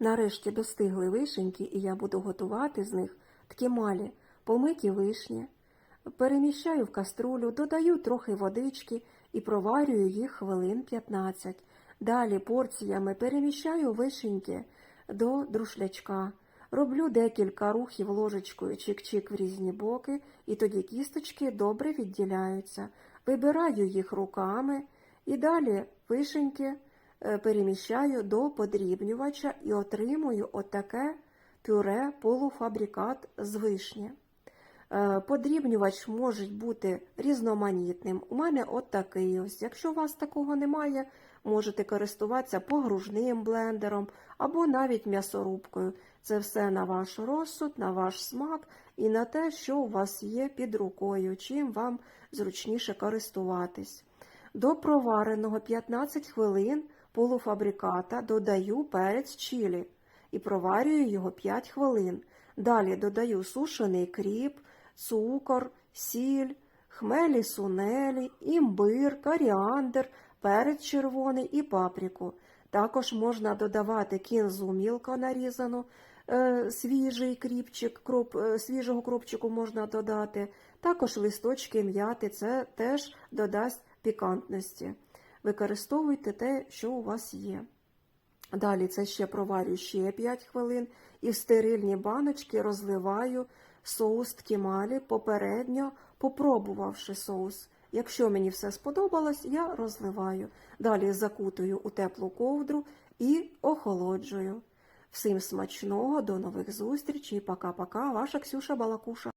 Нарешті достигли вишеньки, і я буду готувати з них ткемалі, помиті вишні. Переміщаю в каструлю, додаю трохи водички і проварюю їх хвилин 15. Далі порціями переміщаю вишеньки до друшлячка. Роблю декілька рухів ложечкою чик-чик в різні боки, і тоді кісточки добре відділяються. Вибираю їх руками і далі вишеньки переміщаю до подрібнювача і отримую отаке пюре полуфабрикат з вишні. Е, Подрібнювач може бути різноманітним. У мене от такий ось. Якщо у вас такого немає, можете користуватися погружним блендером або навіть м'ясорубкою. Це все на ваш розсуд, на ваш смак і на те, що у вас є під рукою, чим вам зручніше користуватись. До провареного 15 хвилин полуфабриката додаю перець чилі і проварюю його 5 хвилин. Далі додаю сушений кріп, цукор, сіль, хмелі сунелі, імбир, коріандр, перець червоний і паприку. Також можна додавати кінзу мілко нарізану, е, свіжий кріпчик, кроп, е, свіжого кропчику можна додати. Також листочки м'яти, це теж додасть пікантності. Використовуйте те, що у вас є. Далі це ще проварю ще 5 хвилин і в стерильні баночки розливаю соус ткімалі, попередньо попробувавши соус. Якщо мені все сподобалось, я розливаю. Далі закутую у теплу ковдру і охолоджую. Всім смачного, до нових зустрічей. Пока-пока, ваша Ксюша Балакуша.